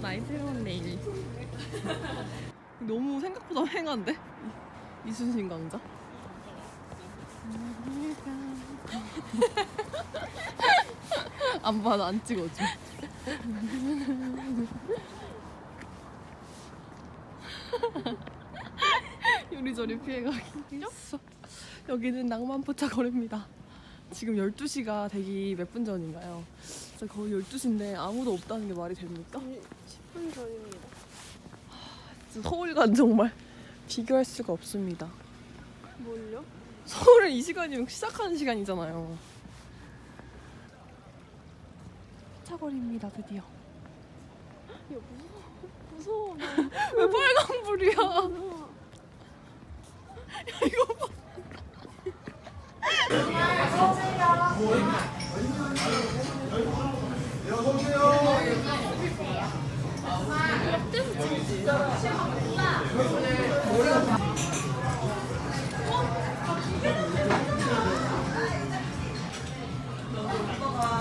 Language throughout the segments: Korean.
나의 새로운 내일. 너무 생각보다 횡한데? 이- 이순신 강자. 안 봐도 안 찍어줘. 요리조리 피해가기. 여기는 낭만포차 거리입니다. 지금 12시가 되기 몇 분 전인가요? 진짜 거의 12시인데 아무도 없다는 게 말이 됩니까? 10분 전입니다. 진짜 서울과는 정말 비교할 수가 없습니다. 뭘요? 서울은 이 시간이면 시작하는 시간이잖아요. 차거리입니다, 드디어. 야 무서워. 무서워. 나왜 빨간 불이야? 무서워. 이거 봐.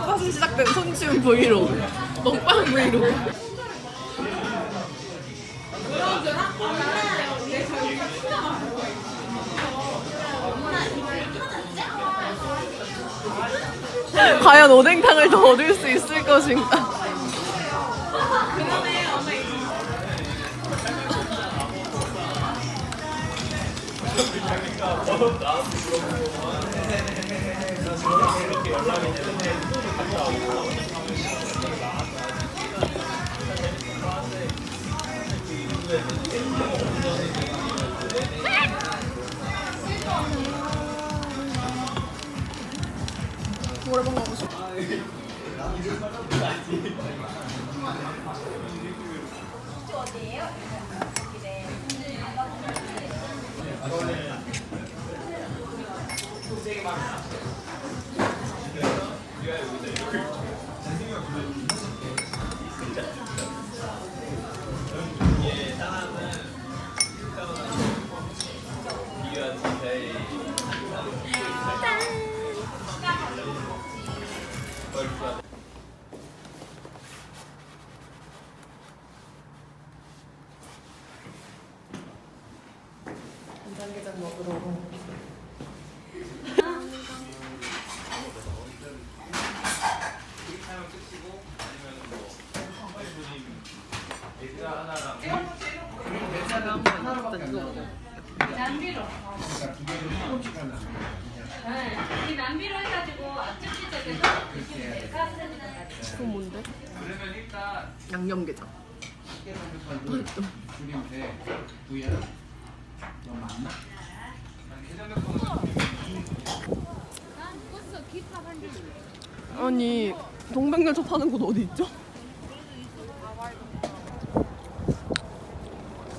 다시 시작된 손치운 브이로그. 먹방 브이로그 과연 오뎅탕을 더 얻을 수 있을 것인가? 노래방 가 고 싶어 간 장게장 먹으러 남비로. 네, 이 남비로 해가지고 앞접시 쪽에서 드시면 돼요. 카스테라랑 같이. 그건 뭔데? 양념게장 줄인데 부야 너 맞나? 아니 동백열차 타는 곳 어디 있죠?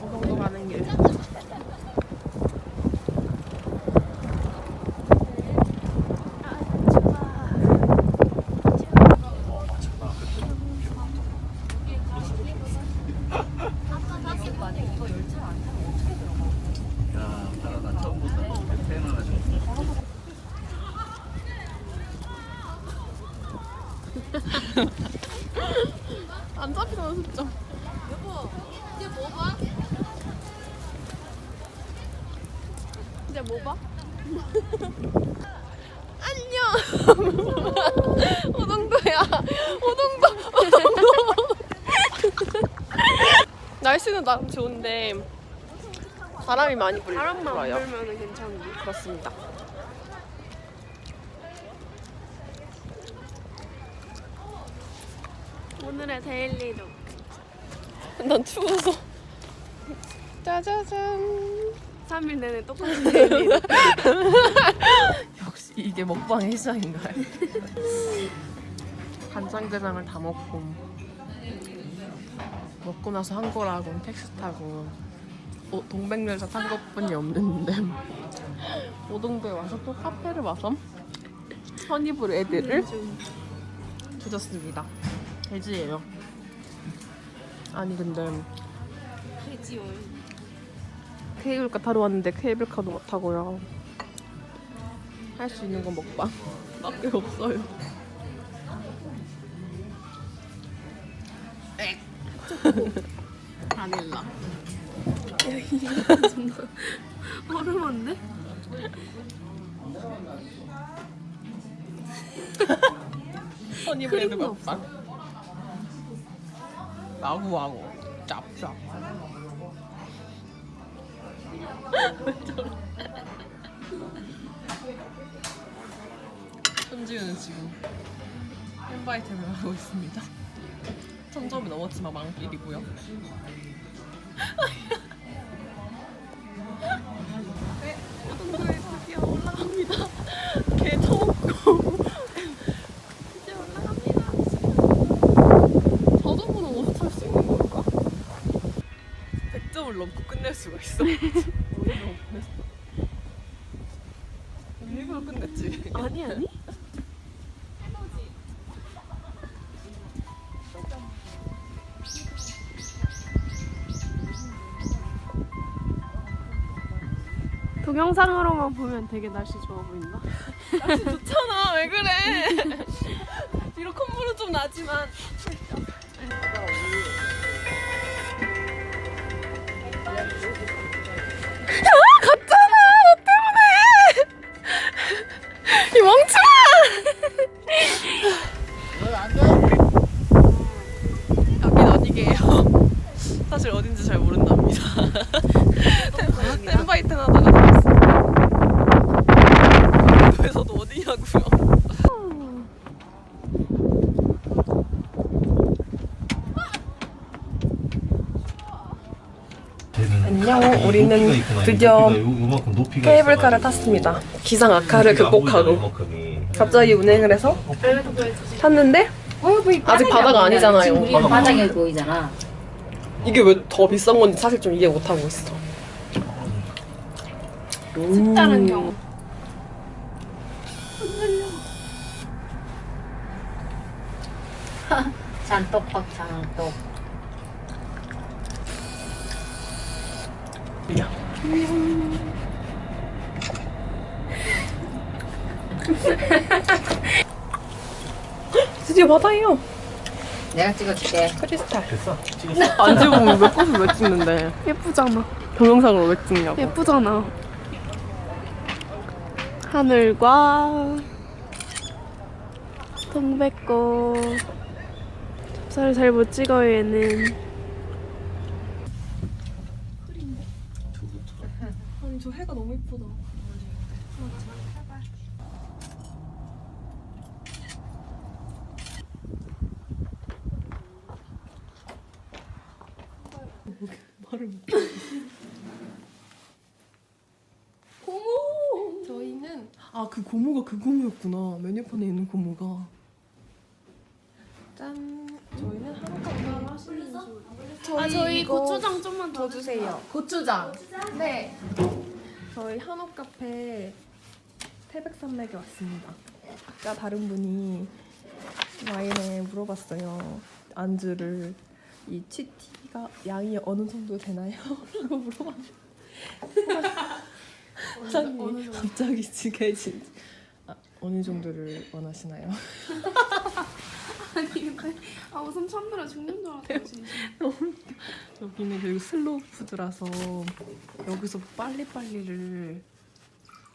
어성도 가는 길 야, 나라 나 처음 본다. 태어나서 안 잡히잖아 숫자 이제 뭐 봐? 안녕! 오동도야. 오동도. 오동도. 날씨는 나름 좋은데 바람이 많이 불- 바람만 불어요. 불면 괜찮은데. 그렇습니다 오늘의 데일리 룩. 난 추워서 짜자잔 3일 내내 똑같은 데일리 룩. 역시 이게 먹방의 시작인가요? 간장게장을 다 먹고 먹고 나서 한 거라고 택시 타고 어, 동백열차 탄 것뿐이 없는데 오동도에 와서 또 카페를 와서 허니볼 애들을 드셨습니다. 돼지예요. 아니 근데 돼지올. 케이블카 타러 왔는데 케이블카도 못 타고요. 할 수 있는 건 먹방 밖에 없어요. 엑. 바닐라. 얼음인데? 허니브레드 먹방. 마구마구. 짭짭. 현지우는 지금 햄바이트를 하고 있습니다. 천점이 넘었지만 망길이고요. 네, 고등도에 드디어 올라갑니다. 개 처먹고 이제 올라갑니다. 자전거는 어디서 탈 수 있는 걸까? 100점을 넘고 끝낼 수가 있어. 오늘 너무 보냈어. 일부러 끝냈지. 아니 아니. 동영상으로만 보면 되게 날씨 좋아 보인다. 날씨 좋잖아. 왜 그래? 비록 콧물은 좀 나지만. 우리는 드디어 케이블카를 탔습니다. 기상 악화를 극복하고 갑자기 운행을 해서 탔는데 아직 바다가 아니잖아요. 우리는 바닥에 보이잖아. 이게 왜 더 비싼 건지 사실 좀 이해 못 하고 있어. 색다른 경우. 잔떡밥 잔떡. 드디어 바다예요. 내가 찍어줄게. 크리스탈. 됐어. 찍었어. 안 찍으면 몇 곳을 왜 찍는데? 예쁘잖아. 동영상으로 왜 찍냐고. 예쁘잖아. 하늘과 동백꽃. 찹쌀을 잘 못 찍어요 얘는. 아니 저 해가 너무 이쁘다. 말을 못. 고모. 저희는 아 그 고모가 그 고모였구나. 메뉴판에 있는 고모가. 짠. 저희는 한우까지 하시는 줄. 아 저희 고추장 좀만 더 주세요. 고추장. 네. 저희 한옥 카페 태백산맥에 왔습니다. 아까 다른 분이 와인에 물어봤어요. 안주를 이 치티가 양이 어느 정도 되나요? 라고 물어봤는데 사장님이 갑자기 지게진 아, 어느 정도를 원하시나요? 아니 근데 아 웃음 참느라 죽는 줄 알았어. 여기는 그리고 슬로우 푸드라서 여기서 빨리빨리를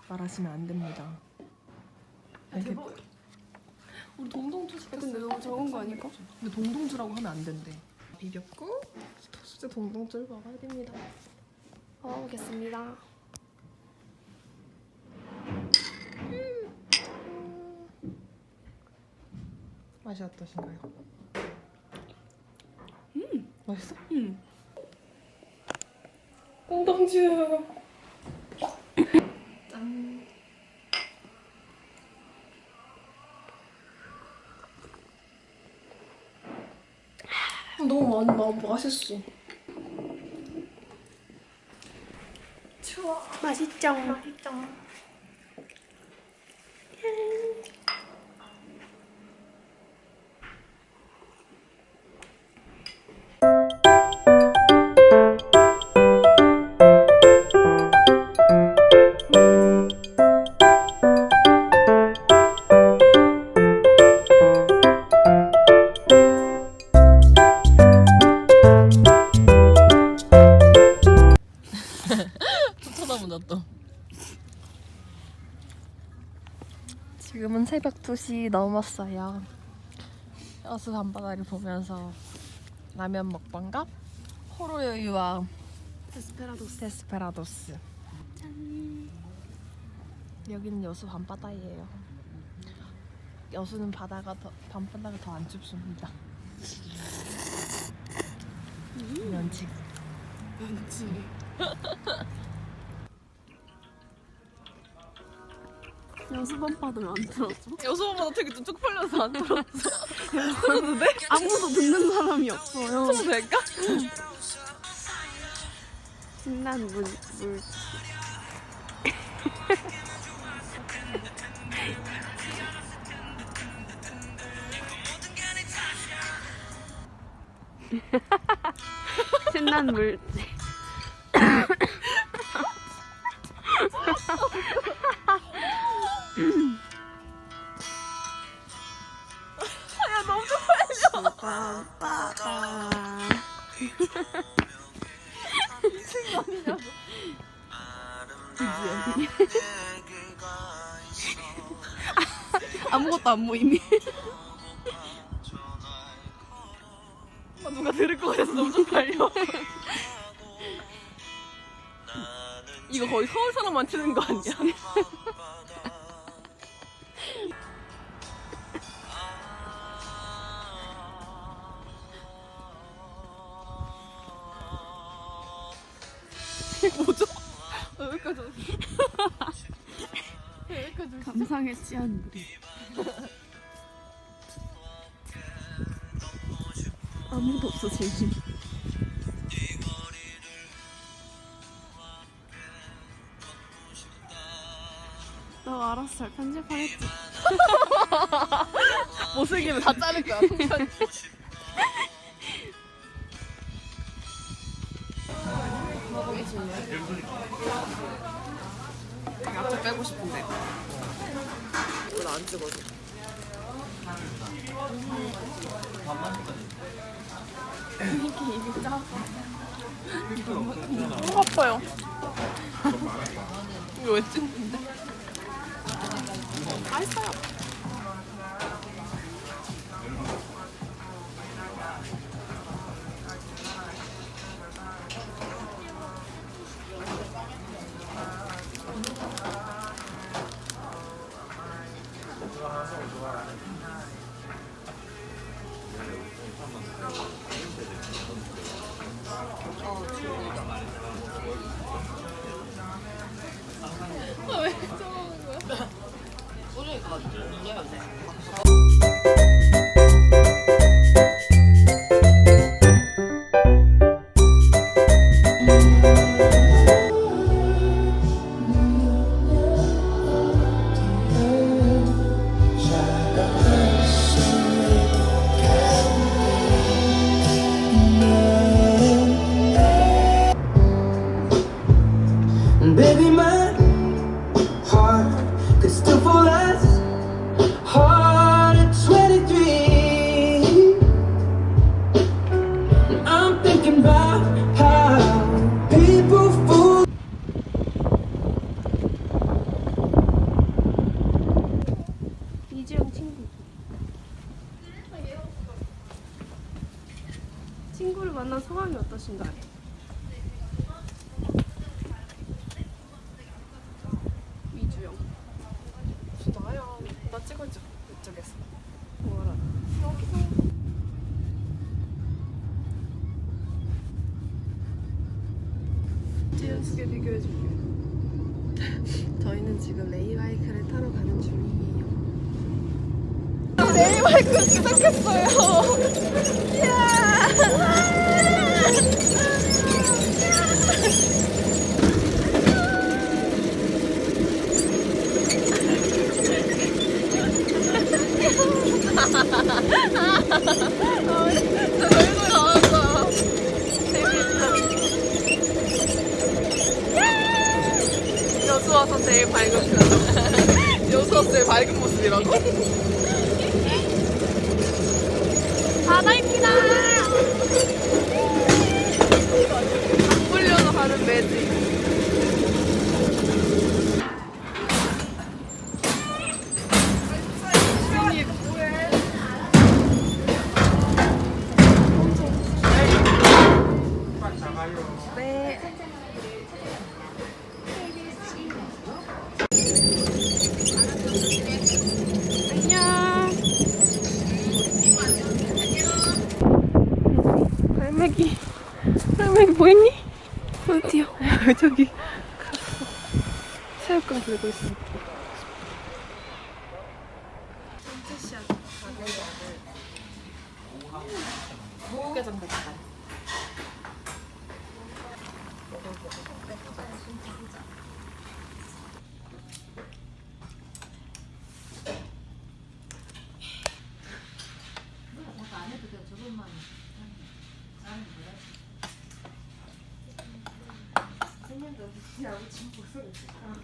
말하시면 안 됩니다. 이렇게 우리 동동주 시켰어. 근데 너무 적은 거 아닐까? 근데 동동주라고 하면 안 된대. 비볐고 토스트 동동주를 먹어야 됩니다. 먹어보겠습니다. 맛이 어떠신가요? 음, 맛있어? 음. 동동주. 짠. 너무 많이 마, 맛있어. 맛있죠? 지금은 새벽 2시 넘었어요. 여수 밤바다를 보면서 라면 먹방과 호로요유와 데스페라도스. 데스페라도스. 여기는 여수 밤바다예요. 여수는 바다가 더, 밤바다가 더 안 춥습니다. 면치. 왠지. 여수밤바들 안 들어줘? 여수 밤바다 되게 좀 쪽팔려서 안 들었어. 아무도 듣는 사람이 없어요. 좀 될까? 신난 물, 물. 신난 물질. 아무것도 안 보이니? 아, 누가 들을 것 같아서 너무 쪽팔려. 이거 거의 서울 사람만 치는 거 아니야? 감상에 취한 물이. 아무도 없어 지금. 너 알아서 잘 편집하겠지. 못생기면 다 자를 거야. 통편지. 앞쪽 빼고 싶은데. 이거 안 찍어줘. 이렇게 입이 작아. 너무 아파요. 이거 왜 찍는데? 맛있어요. 두개 비교해줄게. 저희는 지금 레이바이크를 타러 가는 중이에요. 레이바이크 시작했어요. 저희 제일 밝은 편. 와서 제일 밝은 모습이라고? 바다입니다. 풀려서 가는 매직. 할매기 할매기 보이니? 어디요? 저기 갔어 새우깡 들고 있어 Um,